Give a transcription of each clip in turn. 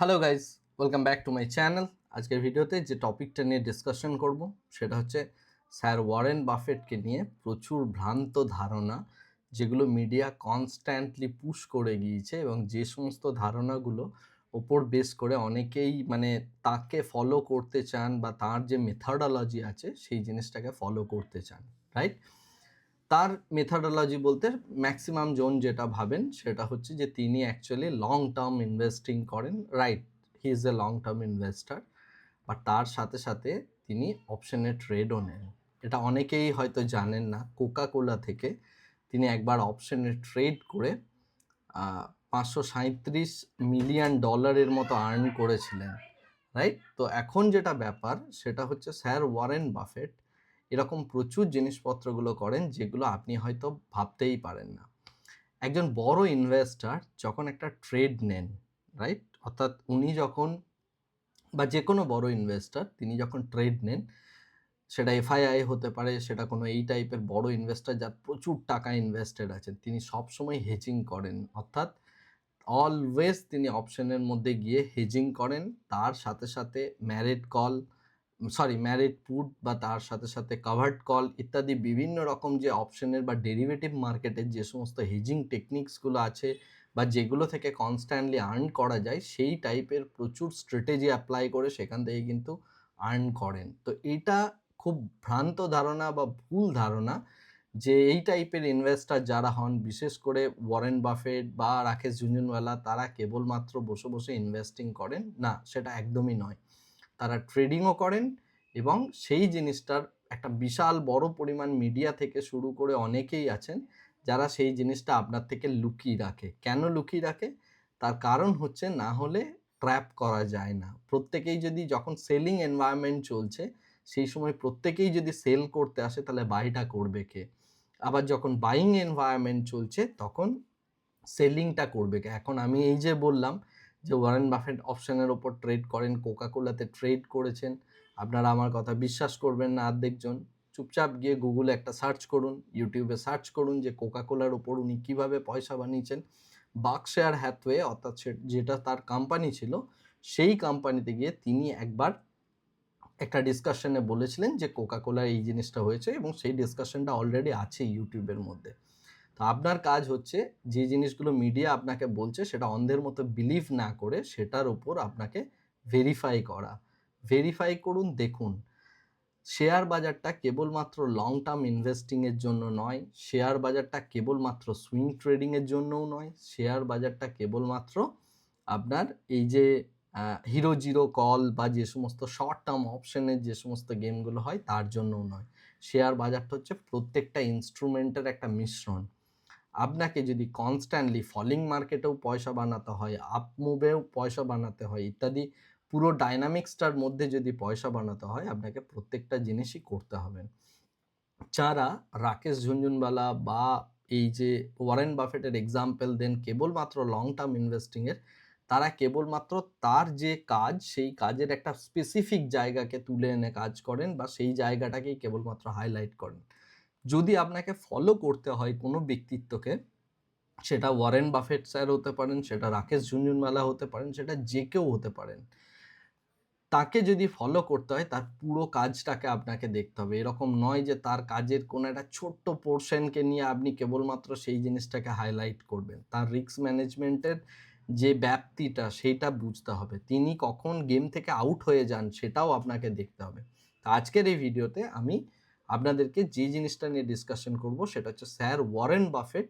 Hello guys welcome back to my channel আজকের ভিডিওতে যে টপিকটা নিয়ে ডিসকাশন করব, সেটা হচ্ছে স্যার ওয়ারেন বাফেটকে নিয়ে প্রচুর ভ্রান্ত ধারণা, যেগুলো মিডিয়া কনস্ট্যান্টলি পুশ করে গিয়েছে এবং যে সমস্ত ধারণাগুলো ওপর বেস করে অনেকেই মানে তাকে ফলো করতে চান বা তার যে মেথডোলজি আছে, সেই জিনিসটাকে ফলো করতে চান রাইট তার মেথডোলজি বলতে ম্যাক্সিমাম জোন যেটা ভাবেন সেটা হচ্ছে যে তিনি অ্যাকচুয়ালি লং টার্ম ইনভেস্টিং করেন right he is a long term investor but তার সাথে সাথে তিনি অপশনে ট্রেডও নেন। এটা অনেকেই হয়তো জানেন না কোকা কোলা থেকে তিনি একবার অপশনে ট্রেড করে পাঁচশো সাঁত্রিশ মিলিয়ন ডলারের মতো আর্ন করেছিলেন রাইট তো এখন যেটা ব্যাপার সেটা হচ্ছে স্যার ওয়ারেন বাফেট এরকম প্রচুর জিনিসপত্রগুলো করেন যেগুলো আপনি হয়তো ভাবতেই পারেন না। একজন বড় ইনভেস্টার যখন একটা ট্রেড নেন রাইট অর্থাৎ উনি যখন বা যে কোনো বড় ইনভেস্টার তিনি যখন ট্রেড নেন, সেটা এফআইআই হতে পারে, সেটা কোনো এই টাইপের বড় ইনভেস্টার যার প্রচুর টাকা ইনভেস্টেড আছেন, তিনি সবসময় হেজিং করেন। অর্থাৎ অলওয়েজ তিনি অপশনের মধ্যে গিয়ে হেজিং করেন, তার সাথে সাথে married call sorry married put বা তার সাথে সাথে কাভার্ড কল ইত্যাদি বিভিন্ন রকম যে অপশনের বা ডেরিভেটিভ মার্কেটের যে সমস্ত হেজিং টেকনিক্সগুলো আছে বা যেগুলো থেকে কনস্ট্যান্টলি আর্ন করা যায়, সেই টাইপের প্রচুর স্ট্র্যাটেজি অ্যাপ্লাই করে সেখান থেকে কিন্তু আর্ন করেন। তো এটা খুব ভ্রান্ত ধারণা বা ভুল ধারণা যে এই টাইপের ইনভেস্টার যারা হন, বিশেষ করে ওয়ারেন বাফেট বা রাকেশ ঝুনঝুনওয়ালা তারা কেবলমাত্র বসে বসে ইনভেস্টিং করেন? না, সেটা একদমই নয়। তারা ট্রেডিংও করেন এবং সেই জিনিসটার একটা বিশাল বড় পরিমাণ মিডিয়া থেকে শুরু করে অনেকেই আছেন যারা সেই জিনিসটা আপনার থেকে লুকিয়ে রাখে। কেন লুকিয়ে রাখে? তার কারণ হচ্ছে না হলে ট্র্যাপ করা যায় না। প্রত্যেকেই যদি যখন সেলিং এনভায়রনমেন্ট চলছে, সেই সময় প্রত্যেকেই যদি সেল করতে আসে, তাহলে বাইটা করবে কে? আবার যখন বাইং এনভায়রনমেন্ট চলছে, তখন সেলিংটা করবে কে? এখন আমি এই যে বললাম যে ওয়ারেন বাফেট অপশনের ওপর ট্রেড করেন কোকাকোলাতে ট্রেড করেছেন। আপনারা আমার কথা বিশ্বাস করবেন না অর্ধেকজন চুপচাপ গিয়ে গুগলে একটা সার্চ করুন ইউটিউবে সার্চ করুন যে কোকাকোলার ওপর উনি কীভাবে পয়সা বানিয়েছেন। বাক্সেয়ার হ্যাথওয়ে অর্থাৎ যেটা তার কোম্পানি ছিল, সেই কোম্পানিতে গিয়ে তিনি একবার একটা ডিসকাশনে বলেছিলেন যে কোকাকোলার এই জিনিসটা হয়েছে এবং সেই ডিসকাশনটা অলরেডি আছে ইউটিউবের মধ্যে। আপনার কাজ হচ্ছে যে জিনিসগুলো মিডিয়া আপনাকে বলছে সেটা অন্ধের মতো বিলিভ না করে সেটার উপর আপনাকে ভেরিফাই করা। ভেরিফাই করুন, দেখুন। শেয়ার বাজারটা কেবলমাত্র লং টার্ম ইনভেস্টিংয়ের জন্য নয় শেয়ার বাজারটা কেবলমাত্র সুইং ট্রেডিংয়ের জন্যও নয় শেয়ার বাজারটা কেবলমাত্র আপনার এই যে হিরো জিরো কল বা যে সমস্ত শর্ট টার্ম অপশনের যে সমস্ত গেমগুলো হয় তার জন্যও নয়। শেয়ার বাজারটা হচ্ছে প্রত্যেকটা ইনস্ট্রুমেন্টের একটা মিশ্রণ। আপনাকে যদি কনস্ট্যান্টলি ফলিং মার্কেটেও পয়সা বানাতে হয় আপ মুভেও পয়সা বানাতে হয়, ইত্যাদি, পুরো ডাইনামিক্সটার মধ্যে যদি পয়সা বানাতে হয়, আপনাকে প্রত্যেকটা জিনিসই করতে হবে। যারা রাকেশ ঝুনঝুনওয়ালা বা এই যে ওয়ারেন বাফেটের এক্সাম্পল দেন কেবলমাত্র লং টার্ম ইনভেস্টিংয়ের তারা কেবলমাত্র তার যে কাজ, সেই কাজের একটা স্পেসিফিক জায়গাকে তুলে এনে কাজ করেন বা সেই জায়গাটাকেই কেবলমাত্র হাইলাইট করেন। যদি আপনাকে ফলো করতে হয় কোনো ব্যক্তিত্বকে, সেটা ওয়ারেন বাফেট স্যার হতে পারেন, সেটা রাকেশ ঝুনঝুনওয়ালা হতে পারেন, সেটা যে কেউ হতে পারেন, তাকে যদি ফলো করতে হয়, তার পুরো কাজটাকে আপনাকে দেখতে হবে। এরকম নয় যে তার কাজের কোনো একটা ছোট্ট পোর্শনকে নিয়ে আপনি কেবলমাত্র সেই জিনিসটাকে হাইলাইট করবেন। তার রিস্ক ম্যানেজমেন্টের যে ব্যাপ্তিটা, সেইটা বুঝতে হবে। তিনি কখন গেম থেকে আউট হয়ে যান, সেটাও আপনাকে দেখতে হবে। আজকের এই ভিডিওতে আমি আপনাদেরকে যে জিনিসটা নিয়ে ডিসকাশন করব সেটা হচ্ছে স্যার ওয়ারেন বাফেট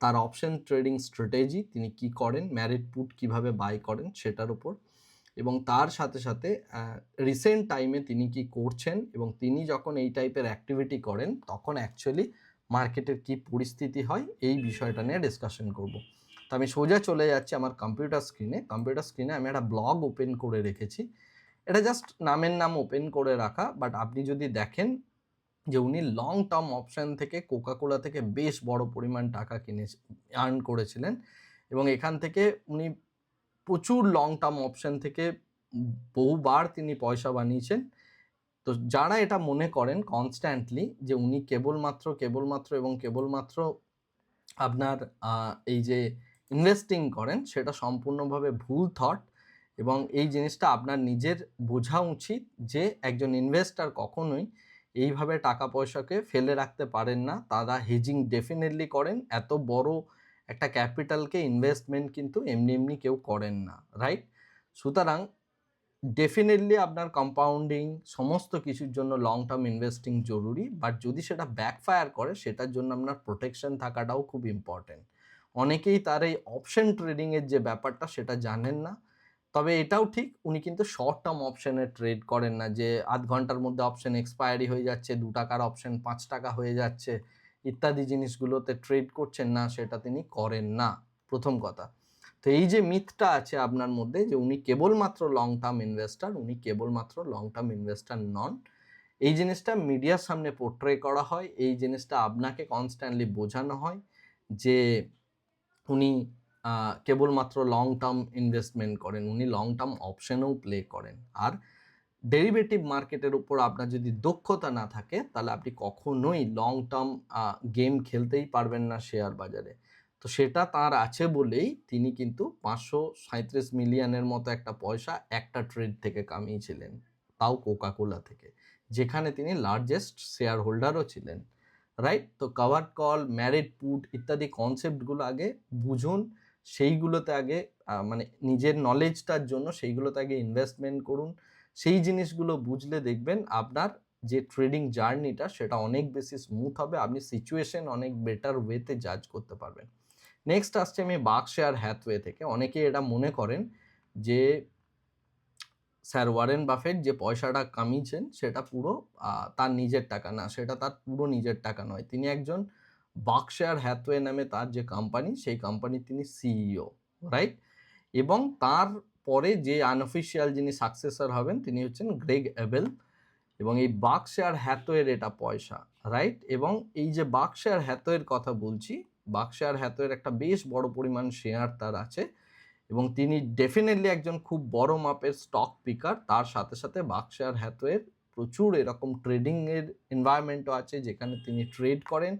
তার অপশন ট্রেডিং স্ট্র্যাটেজি তিনি কি করেন ম্যারিড পুট কীভাবে বাই করেন সেটার উপর। এবং তার সাথে সাথে রিসেন্ট টাইমে তিনি কি করছেন এবং তিনি যখন এই টাইপের অ্যাক্টিভিটি করেন, তখন অ্যাকচুয়ালি মার্কেটের কি পরিস্থিতি হয়, এই বিষয়টা নিয়ে ডিসকাশন করব। তো আমি সোজা চলে যাচ্ছি আমার কম্পিউটার স্ক্রিনে কম্পিউটার স্ক্রিনে আমি একটা ব্লগ ওপেন করে রেখেছি। এটা জাস্ট নামের নাম ওপেন করে রাখা বাট আপনি যদি দেখেন যে উনি লং টার্ম অপশান থেকে কোকাকোলা থেকে বেশ বড় পরিমাণ টাকা কিনে আর্ন করেছিলেন এবং এখান থেকে উনি প্রচুর লং টার্ম অপশান থেকে বহুবার তিনি পয়সা বানিয়েছেন। তো যারা এটা মনে করেন কনস্ট্যান্টলি যে উনি কেবলমাত্র কেবলমাত্র এবং কেবলমাত্র আপনার এই যে ইনভেস্টিং করেন, সেটা সম্পূর্ণভাবে ভুল থট এবং এই জিনিসটা আপনার নিজের বোঝা উচিত যে একজন ইনভেস্টার কখনোই এইভাবে টাকা পয়সাকে ফেলে রাখতে পারেন না। তারা হেজিং ডেফিনেটলি করেন। এত বড় একটা ক্যাপিটালকে ইনভেস্টমেন্ট কিন্তু এমনি এমনি কেউ করেন না রাইট সুতরাং ডেফিনেটলি আপনার কম্পাউন্ডিং সমস্ত কিছুর জন্য লং টার্ম ইনভেস্টিং জরুরি। বাট যদি সেটা ব্যাকফায়ার করে, সেটার জন্য আপনার প্রোটেকশন থাকাটাও খুব ইম্পর্টেন্ট অনেকেই তার এই অপশন ট্রেডিংয়ের যে ব্যাপারটা, সেটা জানেন না। তবে এটাও ঠিক, উনি কিন্তু শর্ট টার্ম অপশনে ট্রেড করেন না যে আধ ঘণ্টার মধ্যে অপশন এক্সপায়ারি হয়ে যাচ্ছে, দু টাকার অপশন পাঁচ টাকা হয়ে যাচ্ছে, ইত্যাদি জিনিসগুলোতে ট্রেড করছেন না, সেটা তিনি করেন না, প্রথম কথা। তো এই যে মিথটা আছে আপনার মধ্যে যে উনি কেবলমাত্র লং টার্ম ইনভেস্টার উনি কেবলমাত্র লং টার্ম ইনভেস্টার নন, এই জিনিসটা মিডিয়ার সামনে পোর্ট্রে করা হয়, এই জিনিসটা আপনাকে কনস্ট্যান্টলি বোঝানো হয় যে উনি কেবলমাত্র লং টার্ম ইনভেস্টমেন্ট করেন, উনি লং টার্ম অপশনেও প্লে করেন। আর ডেরিভেটিভ মার্কেটের উপর আপনার যদি দক্ষতা না থাকে, তাহলে আপনি কখনোই লং টার্ম গেম খেলতেই পারবেন না শেয়ার বাজারে। তো সেটা তার আছে বলেই তিনি কিন্তু পাঁচশো সাঁত্রিশ মিলিয়নের মতো একটা পয়সা একটা ট্রেড থেকে কামিয়েছিলেন, তাও কোকাকোলা থেকে, যেখানে তিনি লার্জেস্ট শেয়ার হোল্ডারও ছিলেন। রাইট তো কাভার্ড কল ম্যারিড পুট ইত্যাদি কনসেপ্টগুলো আগে বুঝুন। সেইগুলোতে আগে মানে নিজের নলেজটার জন্য সেইগুলোতে আগে ইনভেস্টমেন্ট করুন। সেই জিনিসগুলো বুঝলে দেখবেন আপনার যে ট্রেডিং জার্নিটা সেটা অনেক বেশি স্মুথ হবে, আপনি সিচুয়েশন অনেক বেটার ওয়েতে জাজ করতে পারবেন। নেক্সট আসছে আমি বাক শেয়ার হ্যাথওয়ে থেকে। অনেকে এটা মনে করেন যে স্যার ওয়ারেন বাফেট যে পয়সাটা কামিয়েছেন সেটা পুরো তার নিজের টাকা না, সেটা তার পুরো নিজের টাকা নয়। তিনি একজন বাকশেয়ার হ্যাথওয়ে নামে তার যে কোম্পানি সেই কোম্পানির তিনি সিইও রাইট এবং তার পরে যে আনঅফিসিয়াল যিনি সাকসেসর হবেন, তিনি হচ্ছেন গ্রেগ এবেল এবং এই বাকশেয়ার হ্যাথওয়ের এটা পয়সা রাইট এবং এই যে বাকশেয়ার হ্যাথওয়ের কথা বলছি বাকশেয়ার হ্যাথওয়ের একটা বেশ বড় পরিমাণ শেয়ার তার আছে এবং তিনি ডেফিনেটলি একজন খুব বড় মাপের স্টক পিকার তার সাথে সাথে বাকশেয়ার হ্যাথওয়ের প্রচুর এরকম ট্রেডিংয়ের এনভায়রনমেন্টও আছে যেখানে তিনি ট্রেড করেন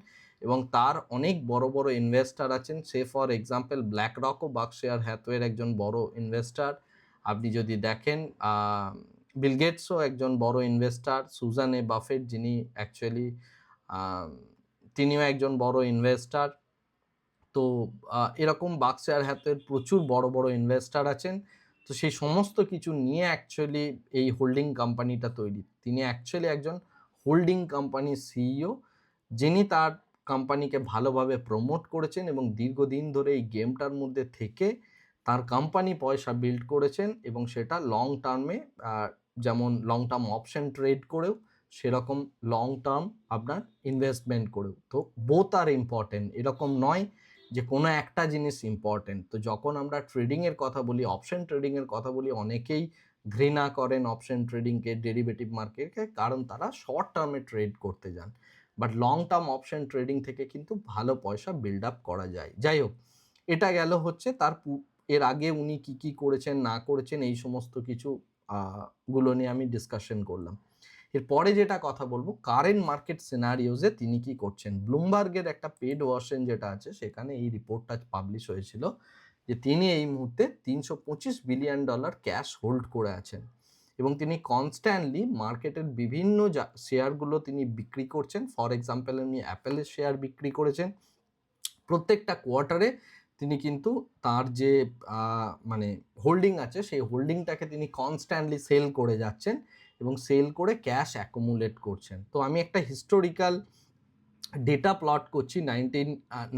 এবং তার অনেক বড় বড় ইনভেস্টার আছেন। সে ফর এক্সাম্পল ব্ল্যাক রকও বাকশেয়ার হ্যাথওয়ের একজন বড় ইনভেস্টার আপনি যদি দেখেন বিলগেটসও একজন বড় ইনভেস্টার সুজান এ বাফেট যিনি অ্যাকচুয়ালি তিনিও একজন বড় ইনভেস্টার তো এরকম বাক্সেয়ার হ্যাথওয়ের প্রচুর বড় বড় ইনভেস্টার আছেন। তো সেই সমস্ত কিছু নিয়ে অ্যাকচুয়ালি এই হোল্ডিং কোম্পানিটা তৈরি। তিনি অ্যাকচুয়ালি একজন হোল্ডিং কোম্পানির সিইও যিনি তার কোম্পানিকে ভালোভাবে প্রমোট করেছেন এবং দীর্ঘদিন ধরে এই গেমটার মধ্যে থেকে তার কোম্পানি পয়সা বিল্ড করেছেন এবং সেটা লং টার্মে যেমন লং টার্ম অপশন ট্রেড করেও, সেরকম লং টার্ম আপনার ইনভেস্টমেন্ট করেও। তো বোথ আর ইম্পর্টেন্ট এরকম নয় যে কোনো একটা জিনিস ইম্পর্টেন্ট তো যখন আমরা ট্রেডিংয়ের কথা বলি অপশন ট্রেডিংয়ের কথা বলি, অনেকেই ঘৃণা করেন অপশন ট্রেডিংকে ডেরিভেটিভ মার্কেটকে কারণ তারা শর্ট টার্মে ট্রেড করতে যান। But long term option trading থেকে কিন্তু ভালো পয়সা বিল্ড আপ করা যায়। যাই হোক এটা গেল হচ্ছে তার এর আগে উনি কি কি করেছেন, না করেছেন, এই সমস্ত কিছু গুলো নিয়ে আমি ডিসকাশন করলাম। এরপরে যেটা কথা বলব কারেন্ট মার্কেট সিনারিওজে তিনি কি করছেন? ব্লুমবার্গের একটা পেড ওয়ার্সেন যেটা আছে, সেখানে এই রিপোর্টটা পাবলিশ হয়েছিল যে তিনি এই মুহূর্তে তিনশো পঁচিশ বিলিয়ন ডলার ক্যাশ হোল্ড করে আছেন। এবং তিনি কনস্ট্যান্টলি মার্কেটের বিভিন্ন শেয়ারগুলো তিনি বিক্রি করছেন। ফর এক্সাম্পল উনি অ্যাপেলের শেয়ার বিক্রি করেছেন। প্রত্যেকটা কোয়ার্টারে তিনি কিন্তু তার যে মানে হোল্ডিং আছে, সেই হোল্ডিংটাকে তিনি কনস্ট্যান্টলি সেল করে যাচ্ছেন এবং সেল করে ক্যাশ অ্যাকুমুলেট করছেন। তো আমি একটা হিস্টোরিক্যাল ডেটা প্লট করছি নাইনটিন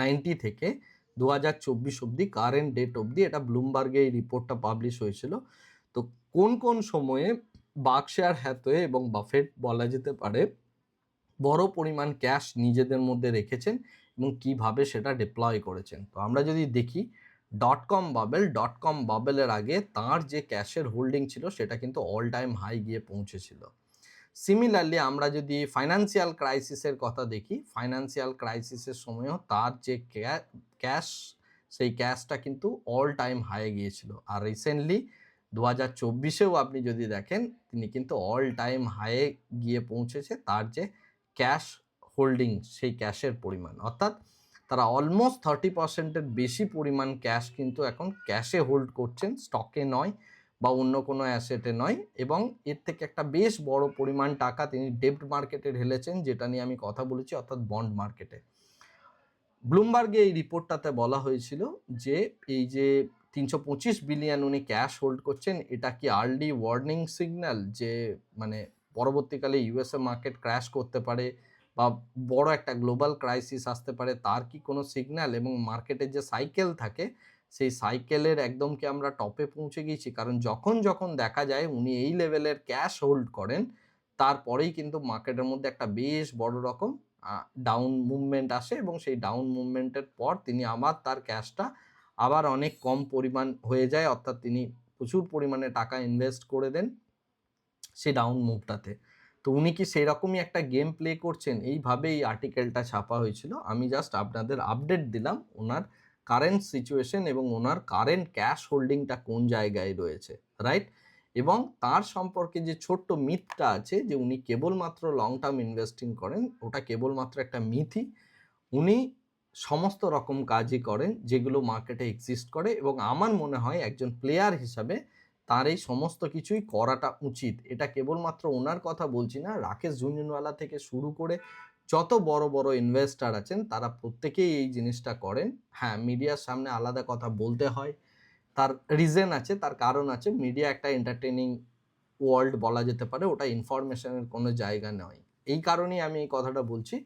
নাইনটি থেকে। দু হাজার চব্বিশ অবধি কারেন্ট ডেট অবধি। এটা ব্লুমবার্গে এই রিপোর্টটা পাবলিশ হয়েছিল। কোন কোন সময়ে বাকশেয়ার হ্যাথওয়ে এবং বাফেট বলা যেতে পারে, বড় পরিমাণ ক্যাশ নিজেদের মধ্যে রেখেছেন এবং কীভাবে সেটা ডিপ্লয় করেছেন? তো আমরা যদি দেখি dot com bubble dot com বাবেলের আগে তার যে ক্যাশের হোল্ডিং ছিল সেটা কিন্তু অল টাইম হাই গিয়ে পৌঁছেছিল। সিমিলারলি আমরা যদি ফাইন্যান্সিয়াল ক্রাইসিসের কথা দেখি ফাইন্যান্সিয়াল ক্রাইসিসের সময়ও তার যে ক্যাশ সেই ক্যাশটা কিন্তু অল টাইম হাই গিয়েছিল। আর রিসেন্টলি দু হাজার চব্বিশেও আপনি যদি দেখেন, তিনি কিন্তু অল টাইম হাইয়ে গিয়ে পৌঁছেছে, তার যে ক্যাশ হোল্ডিং সেই ক্যাশের পরিমাণ। অর্থাৎ তারা অলমোস্ট থার্টি পার্সেন্টের বেশি পরিমাণ ক্যাশ কিন্তু এখন ক্যাশে হোল্ড করছেন স্টকে নয় বা অন্য কোনো অ্যাসেটে নয় এবং এর থেকে একটা বেশ বড় পরিমাণ টাকা তিনি ডেপ্ট মার্কেটে ঢেলেছেন, যেটা নিয়ে আমি কথা বলেছি, অর্থাৎ বন্ড মার্কেটে ব্লুমবার্গে এই রিপোর্টটাতে বলা হয়েছিল যে, এই যে তিনশো পঁচিশ বিলিয়ন উনি ক্যাশ হোল্ড করছেন, এটা কি আর্লি ওয়ার্নিং সিগন্যাল যে মানে পরবর্তীকালে ইউএসএ মার্কেট ক্র্যাশ করতে পারে বা বড় একটা গ্লোবাল ক্রাইসিস আসতে পারে, তার কি কোনো সিগন্যাল? এবং মার্কেটের যে সাইকেল থাকে, সেই সাইকেলের একদম কি আমরা টপে পৌঁছে গিয়েছি? কারণ যখন যখন দেখা যায় উনি এই লেভেলের ক্যাশ হোল্ড করেন, তারপরেই কিন্তু মার্কেটের মধ্যে একটা বেশ বড় রকম ডাউন মুভমেন্ট আসে এবং সেই ডাউন মুভমেন্টের পর তিনি আবার তার ক্যাশটা আবার অনেক কম পরিমাণ হয়ে যায়, অর্থাৎ তিনি প্রচুর পরিমাণে টাকা ইনভেস্ট করে দেন সেই ডাউন মুভটাতে তো উনি কি সেরকমই একটা গেম প্লে করছেন? এইভাবে এই আর্টিকেলটা ছাপা হয়েছিল। আমি জাস্ট আপনাদের আপডেট দিলাম ওনার কারেন্ট সিচুয়েশন এবং ওনার কারেন্ট ক্যাশ হোল্ডিংটা কোন জায়গায় রয়েছে রাইট এবং তার সম্পর্কে যে ছোট্ট মিথটা আছে যে উনি কেবলমাত্র লং টার্ম ইনভেস্টিং করেন, ওটা কেবলমাত্র একটা মিথই উনি সমস্ত রকম কাজই করেন, যেগুলো মার্কেটে এক্সিস্ট করে এবং আমার মনে হয় একজন প্লেয়ার হিসাবে তার এই সমস্ত কিছুই করাটা উচিত। এটা কেবলমাত্র ওনার কথা বলছি না, রাকেশ ঝুনঝুনওয়ালা থেকে শুরু করে যত বড় বড় ইনভেস্টার আছেন, তারা প্রত্যেকেই এই জিনিসটা করেন। হ্যাঁ মিডিয়ার সামনে আলাদা কথা বলতে হয়, তার রিজন আছে, তার কারণ আছে। মিডিয়া একটা এন্টারটেনিং ওয়ার্ল্ড বলা যেতে পারে, ওটা ইনফরমেশনের কোনো জায়গা নয়। এই কারণেই আমি এই কথাটা বলছি।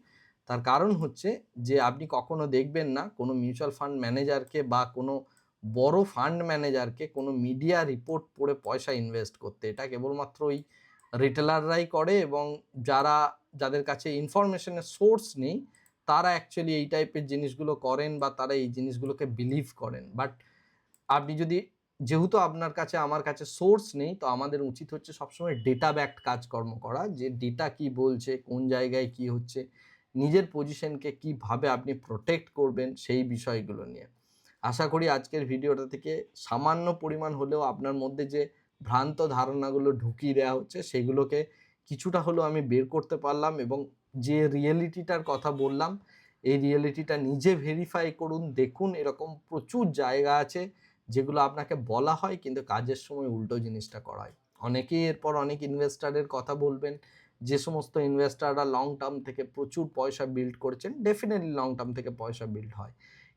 তার কারণ হচ্ছে যে, আপনি কখনো দেখবেন না কোনো মিউচুয়াল ফান্ড ম্যানেজারকে বা কোনো বড় ফান্ড ম্যানেজারকে কোনো মিডিয়া রিপোর্ট পড়ে পয়সা ইনভেস্ট করতে। এটা কেবলমাত্র ওই রিটেলাররাই করে এবং যারা, যাদের কাছে ইনফরমেশনের সোর্স নেই, তারা অ্যাকচুয়ালি এই টাইপের জিনিসগুলো করেন বা তারা এই জিনিসগুলোকে বিলিভ করেন। বাট আপনি যদি, যেহেতু আপনার কাছে, আমার কাছে সোর্স নেই, তো আমাদের উচিত হচ্ছে সবসময় ডেটা ব্যাকড কাজকর্ম করা। যে ডেটা কি বলছে, কোন জায়গায় কি হচ্ছে নিজের পজিশনকে কীভাবে আপনি প্রোটেক্ট করবেন সেই বিষয়গুলো নিয়ে। আশা করি আজকের ভিডিওটা থেকে সামান্য পরিমাণ হলেও আপনার মধ্যে যে ভ্রান্ত ধারণাগুলো ঢুকিয়ে দেওয়া হচ্ছে, সেগুলোকে কিছুটা হলেও আমি বের করতে পারলাম এবং যে রিয়েলিটিটার কথা বললাম, এই রিয়েলিটিটা নিজে ভেরিফাই করুন, দেখুন এরকম প্রচুর জায়গা আছে যেগুলো আপনাকে বলা হয়, কিন্তু কাজের সময় উল্টো জিনিসটা করা হয়। অনেকেই এরপর অনেক ইনভেস্টারের কথা বলবেন যে সমস্ত ইনভেস্টাররা লং টার্ম থেকে প্রচুর পয়সা বিল্ড করছেন ডেফিনেটলি লং টার্ম থেকে পয়সা বিল্ড হয়।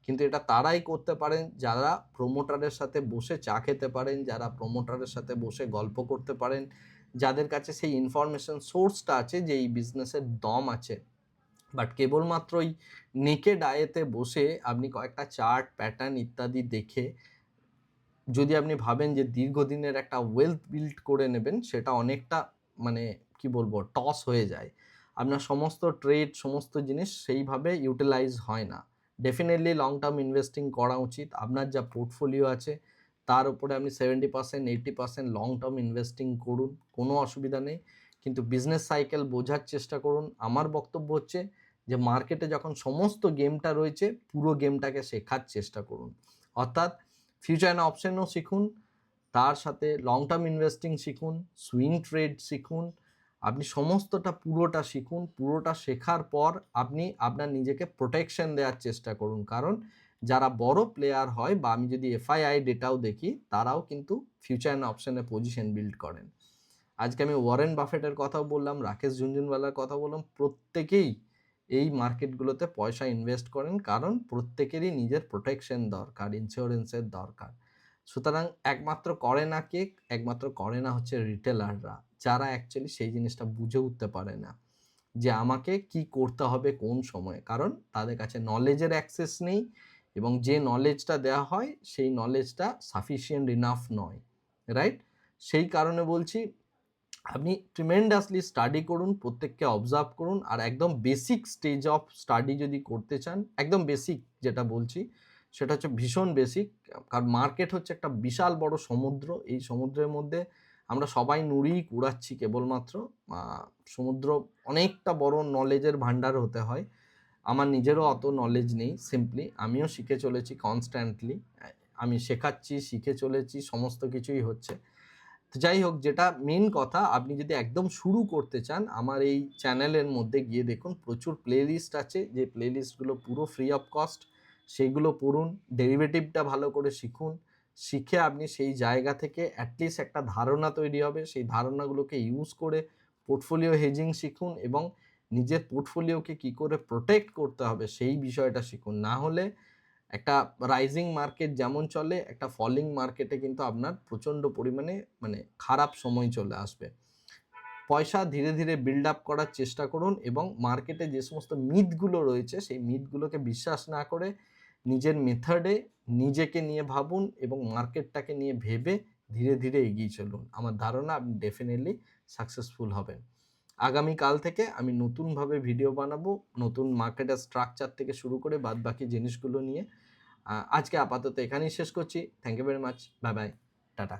কিন্তু এটা তারাই করতে পারেন, যারা প্রোমোটারের সাথে বসে চা খেতে পারেন, যারা প্রোমোটারের সাথে বসে গল্প করতে পারেন, যাদের কাছে সেই ইনফরমেশন সোর্সটা আছে যে এই বিজনেসের দম আছে। বাট কেবলমাত্র ওই নেকেড আয়েতে বসে আপনি কয়েকটা চার্ট প্যাটার্ন ইত্যাদি দেখে, যদি আপনি ভাবেন যে দীর্ঘদিনের একটা ওয়েলথ বিল্ড করে নেবেন, সেটা অনেকটা মানে কি বলব টস হয়ে যায়। আপনার সমস্ত ট্রেড সমস্ত জিনিস সেইভাবে ইউটিলাইজ হয় না। ডেফিনেটলি লং টার্ম ইনভেস্টিং করা উচিত। আপনার যা পোর্টফোলিও আছে, তার উপরে আপনি seventy percent eighty percent long term investing করুন, কোনো অসুবিধা নেই। কিন্তু বিজনেস সাইকেল বোঝার চেষ্টা করুন। আমার বক্তব্য হচ্ছে যে মার্কেটে যখন সমস্ত গেমটা রয়েছে, পুরো গেমটাকে শেখার চেষ্টা করুন। অর্থাৎ ফিউচার অ্যান্ড অপশনও শিখুন, তার সাথে লং টার্ম ইনভেস্টিং শিখুন সুইং ট্রেড শিখুন আপনি সমস্তটা পুরোটা শিখুন, পুরোটা শেখার পর আপনি আপনার নিজেকে প্রোটেকশন দেওয়ার চেষ্টা করুন। কারণ যারা বড় প্লেয়ার হয় বা আমি যদি এফআইআই ডেটাও দেখি, তারাও কিন্তু ফিউচার অ্যান্ড অপশনে পজিশন বিল্ড করেন। আজকে আমি ওয়ারেন বাফেটের কথাও বললাম, রাকেশ ঝুনঝুনওয়ালার কথা বললাম, প্রত্যেকেই এই মার্কেটগুলোতে পয়সা ইনভেস্ট করেন। কারণ প্রত্যেকেরই নিজের প্রোটেকশন দরকার ইন্স্যুরেন্সের দরকার। সুতরাং একমাত্র করে না কে, একমাত্র করে না হচ্ছে রিটেলাররা যারা অ্যাকচুয়ালি সেই জিনিসটা বুঝে উঠতে পারে না যে আমাকে কি করতে হবে কোন সময়ে। কারণ তাদের কাছে নলেজের অ্যাক্সেস নেই এবং যে নলেজটা দেওয়া হয়, সেই নলেজটা সাফিসিয়েন্ট ইনাফ নয় রাইট সেই কারণে বলছি, আপনি ট্রিমেন্ডাসলি স্টাডি করুন, প্রত্যেককে অবজার্ভ করুন আর একদম বেসিক স্টেজ অফ স্টাডি যদি করতে চান, একদম বেসিক যেটা বলছি, সেটা হচ্ছে ভীষণ বেসিক কারণ মার্কেট হচ্ছে একটা বিশাল বড় সমুদ্র, এই সমুদ্রের মধ্যে আমরা সবাই নুড়ি কুড়াচ্ছি কেবলমাত্র সমুদ্র অনেকটা বড় নলেজের ভান্ডার হতে হয়। আমার নিজেরও অত নলেজ নেই সিম্পলি আমিও শিখে চলেছি কনস্ট্যান্টলি আমি শেখাচ্ছি, শিখে চলেছি, সমস্ত কিছুই হচ্ছে। যাই হোক, যেটা মেন কথা, আপনি যদি একদম শুরু করতে চান, আমার এই চ্যানেলের মধ্যে গিয়ে দেখুন, প্রচুর প্লেলিস্ট আছে, যে প্লেলিস্টগুলো পুরো ফ্রি অফ কস্ট সেইগুলো পড়ুন ডেরিভেটিভটা ভালো করে শিখুন শিখে আপনি সেই জায়গা থেকে অ্যাটলিস্ট একটা ধারণা তৈরি হবে। সেই ধারণাগুলোকে ইউজ করে পোর্টফোলিও হেজিং শিখুন এবং নিজের পোর্টফোলিওকে কি করে প্রোটেক্ট করতে হবে সেই বিষয়টা শিখুন। না হলে একটা রাইজিং মার্কেট যেমন চলে, একটা ফলিং মার্কেটে কিন্তু আপনার প্রচণ্ড পরিমাণে মানে খারাপ সময় চলে আসবে। পয়সা ধীরে ধীরে বিল্ড আপ করার চেষ্টা করুন এবং মার্কেটে যে সমস্ত মিথগুলো রয়েছে, সেই মিথগুলোকে বিশ্বাস না করে নিজের মেথডে নিজেকে নিয়ে ভাবুন এবং মার্কেটটাকে নিয়ে ভেবে ধীরে ধীরে এগিয়ে চলুন। আমার ধারণা আপনি ডেফিনেটলি সাকসেসফুল হবেন। আগামীকাল থেকে আমি নতুনভাবে ভিডিও বানাবো, নতুন মার্কেটের স্ট্রাকচার থেকে শুরু করে বাদ বাকি জিনিসগুলো নিয়ে। আজকে আপাতত এখানেই শেষ করছি। Thank you very much bye bye ta ta.